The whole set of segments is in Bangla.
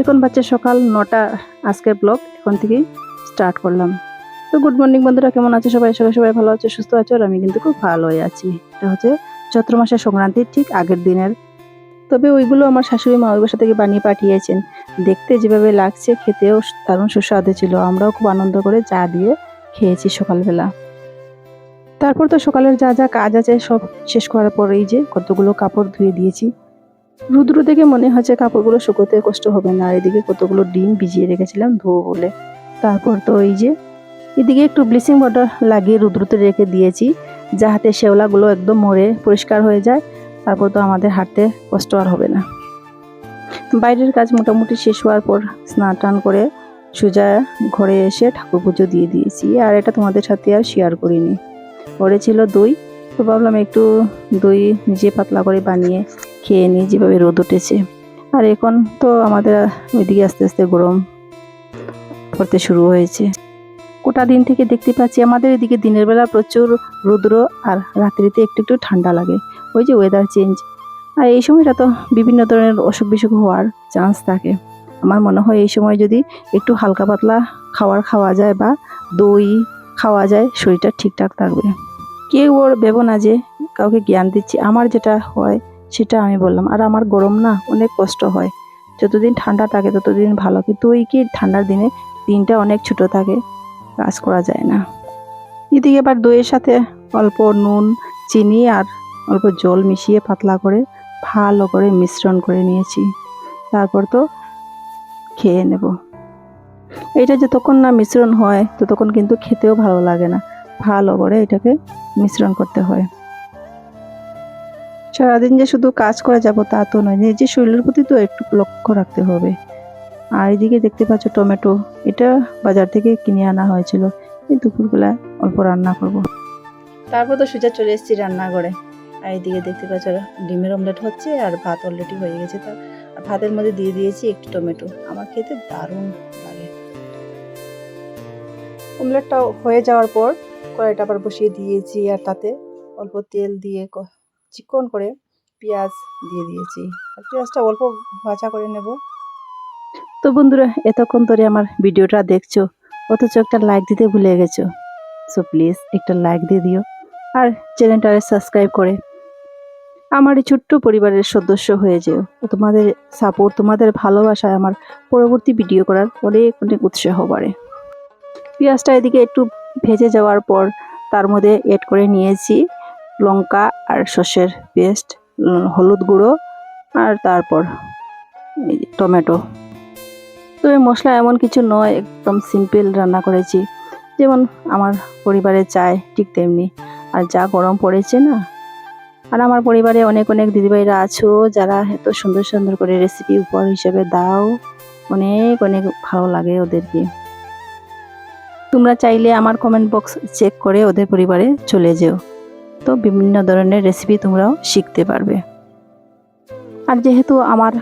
এখন বাচ্চা সকাল নটা, আজকের ব্লগ এখন থেকেই স্টার্ট করলাম। তো গুড মর্নিং বন্ধুরা, কেমন আছে সবাই? সবাই সবাই ভালো আছে, সুস্থ আছে, আর আমি কিন্তু খুব ভালোই আছি। এটা হচ্ছে চৈত্র মাসের সংক্রান্তির ঠিক আগের দিনের। তবে ওইগুলো আমার শাশুড়ি মা ওই বাসা থেকে বানিয়ে পাঠিয়েছেন। দেখতে যেভাবে লাগছে, খেতেও দারুণ সুস্বাদু ছিল। আমরাও খুব আনন্দ করে চা দিয়ে খেয়েছি সকালবেলা। তারপর তো সকালের যা যা কাজ আছে, সব শেষ করার পরেই যে কতগুলো কাপড় ধুয়ে দিয়েছি। রুদ্র দেখে মনে হচ্ছে কাপড়গুলো শুকোতে কষ্ট হবে না। এদিকে কতগুলো ডিম ভিজিয়ে রেখেছিলাম ধোবো বলে। তারপর তো এই যে, এদিকে একটু ব্লিচিং পাউডার লাগিয়ে রুদ্রতে রেখে দিয়েছি যাহাতে শেওলাগুলো একদম মরে পরিষ্কার হয়ে যায়। তারপর তো আমাদের হাঁটতে কষ্ট আর হবে না। বাইরের কাজ মোটামুটি শেষ হওয়ার পর স্নান টান করে সোজা ঘরে এসে ঠাকুর পুজো দিয়ে দিয়েছি। আর এটা তোমাদের সাথে আর শেয়ার করিনি। ঘরে ছিল দই, তো ভাবলাম একটু দই নিজে পাতলা করে বানিয়ে খেয়ে নিই যেভাবে রোদ উঠেছে। আর এখন তো আমাদের ওইদিকে আস্তে আস্তে গরম পড়তে শুরু হয়েছে। গোটা দিন থেকে দেখতে পাচ্ছি আমাদের এদিকে দিনের বেলা প্রচুর রৌদ্র আর রাত্রিতে একটু একটু ঠান্ডা লাগে। ওই যে ওয়েদার চেঞ্জ আর এই সময়টা তো বিভিন্ন ধরনের অসুখ বিসুখ হওয়ার চান্স থাকে। আমার মনে হয় এই সময় যদি একটু হালকা পাতলা খাওয়ার খাওয়া যায় বা দই খাওয়া যায়, শরীরটা ঠিকঠাক থাকবে। কেউ ওর ভেবো না যে কাউকে জ্ঞান দিচ্ছি। আমার যেটা হয় সেটা আমি বললাম, আর আমার গরম না, অনেক কষ্ট হয়। যতদিন ঠান্ডা থাকে, ততদিন ভালো। কিন্তু ওই কি ঠান্ডার দিনে দিনটা অনেক ছোট থাকে, কাজ করা যায় না। এদিকে এবার দইয়ের সাথে অল্প নুন, চিনি আর অল্প জল মিশিয়ে পাতলা করে ভালো করে মিশ্রণ করে নিয়েছি। তারপর তো খেয়ে নেব। এটা যতক্ষণ না মিশ্রণ হয়, ততক্ষণ কিন্তু খেতেও ভালো লাগে না। ভালো করে এটাকে মিশ্রণ করতে হয়। সারাদিন যে শুধু কাজ করে যাব তা তো নয়, নিজের শরীরের প্রতি তো একটু লক্ষ্য রাখতে হবে। আর এদিকে দেখতে পাচ্ছ টমেটো, এটা বাজার থেকে কিনে আনা হয়েছিল। এই দুপুরবেলা অল্প রান্না করব। তারপর তো সোজা চলে এসেছি রান্নাঘরে। আর এদিকে দেখতে পাচ্ছ ডিমের অমলেট হচ্ছে আর ভাত অলরেডি হয়ে গেছে তা। ভাতের মধ্যে দিয়ে দিয়েছি একটু টমেটো। আমার খেতে দারুণ লাগে। অমলেটটা হয়ে যাওয়ার পর কড়াইটা আবার বসিয়ে দিয়েছি আর তাতে অল্প তেল দিয়ে চিকন করে পেঁয়াজ দিয়ে দিয়েছি। আর পেঁয়াজটা অল্প ভাজা করে নেব। তো বন্ধুরা, এতক্ষণ ধরে আমার ভিডিওটা দেখছ, অথচ একটা লাইক দিতে ভুলে গেছো। সো প্লিজ একটা লাইক দিয়ে দিও আর চ্যানেলটা সাবস্ক্রাইব করে। আমার এই ছোট্ট পরিবারের সদস্য হয়ে যেও। তোমাদের সাপোর্ট তোমাদের ভালোবাসায় আমার পরবর্তী ভিডিও করার অনেক অনেক উৎসাহ বাড়ে। পেঁয়াজটা এদিকে একটু ভেজে যাওয়ার পর তার মধ্যে এড করে নিয়েছি। লঙ্কা আর সর্ষের পেস্ট হলুদ গুঁড়ো আর তারপর টমেটো। তো এই মশলা এমন কিছু নয়, একদম সিম্পল রান্না করেছি। যেমন আমার পরিবারে চায় ঠিক তেমনি। আর যা গরম পড়েছে না? আর আমার পরিবারে অনেক অনেক দিদিভাইরা আছো, যারা এত সুন্দর সুন্দর করে রেসিপি উপহার হিসেবে দাও। অনেক অনেক ভালো লাগে ওদেরকে তোমরা চাইলে আমার কমেন্ট বক্স চেক করে ওদের পরিবারে চলে যেও। তো বিভিন্ন ধরনের রেসিপি তোমরাও শিখতে পারবে। আর যেহেতু আমার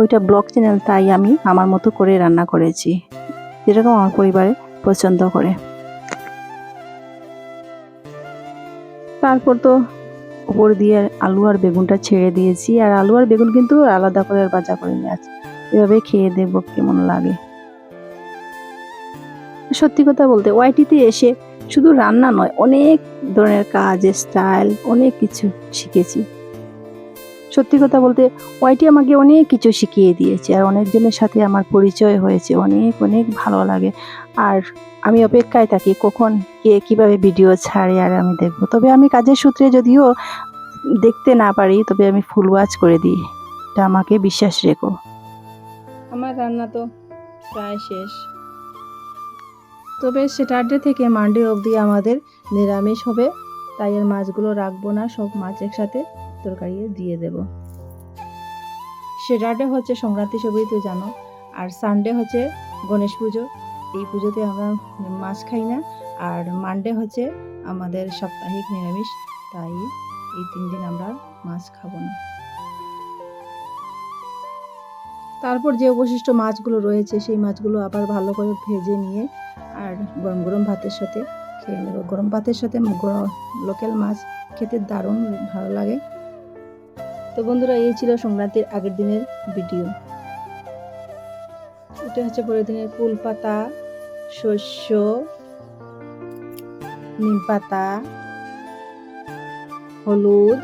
ওইটা ব্লগ চ্যানেল তাই আমি আমার মতো করে রান্না করেছি, যেরকম আমার পরিবারে পছন্দ করে। তারপর তো উপর দিয়ে আলু আর বেগুনটা ছেড়ে দিয়েছি, আর আলু আর বেগুন কিন্তু আলাদা করে আর বাজা করে নিয়ে আছে এভাবে খেয়ে দেখব কেমন লাগে। সত্যি কথা বলতে, ওয়াইটিতে এসে শুধু রান্না নয়, অনেক ধরনের কাজ স্টাইল অনেক কিছু শিখেছি। সত্যি কথা বলতে ওয়াইটি আমাকে অনেক কিছু শিখিয়ে দিয়েছে আর অনেকজনের সাথে আমার পরিচয় হয়েছে, অনেক অনেক ভালো লাগে। আর আমি অপেক্ষায় থাকি কখন কে কীভাবে ভিডিও ছাড়ে আর আমি দেখব। তবে আমি কাজের সূত্রে যদিও দেখতে না পারি, তবে আমি ফুল ওয়াচ করে দিই। এটা আমাকে বিশ্বাস রেখো। আমার রান্না তো প্রায় শেষ। তবে স্যাটারডে থেকে মানডে অবধি আমাদের নিরামিষ হবে। তাই আর মাছগুলো রাখব না, সব মাছ একসাথে তরকারি দিয়ে দেব। স্যাটারডে হচ্ছে সংক্রান্তি সবই তো জানো। আর সানডে হচ্ছে গণেশ পুজো। এই পুজোতে আমরা মাছ খাই না। আর মানডে হচ্ছে আমাদের সাপ্তাহিক নিরামিষ। তাই এই তিন দিন আমরা মাছ খাব না। তারপর যে অবশিষ্ট মাছগুলো রয়েছে, সেই মাছগুলো আবার ভালো করে ভেজে নিয়ে আর গরম গরম ভাতের সাথে খেয়ে নেব। গরম ভাতের সাথে লোকাল মাছ খেতে দারুণ ভালো লাগে। তো বন্ধুরা, এই ছিল সংক্রান্তির আগের দিনের ভিডিও। এটা হচ্ছে পরের দিনের ফুল পাতা, শস্য, নিম পাতা, হলুদ,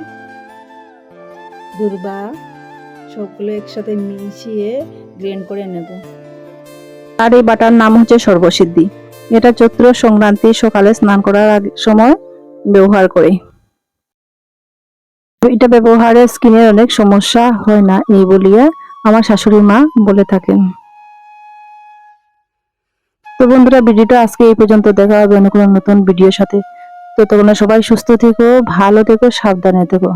দুর্বা, সবগুলো একসাথে মিশিয়ে গ্রেন্ড করে নেব। আর এই বাটার নাম হচ্ছে সর্বসিদ্ধি। এটা চৈত্র সংক্রান্তি সকালে স্নান করার সময় ব্যবহার করে। এটা ব্যবহারে স্কিনের অনেক সমস্যা হয় না, এই বলিয়া আমার শাশুড়ি মা বলে থাকেন। তো বন্ধুরা, ভিডিওটা আজকে এই পর্যন্ত দেখা হবে অন্য কোনো নতুন ভিডিওর সাথে। তো তখন সবাই সুস্থ থেকো, ভালো থেকো, সাবধানে থেকো।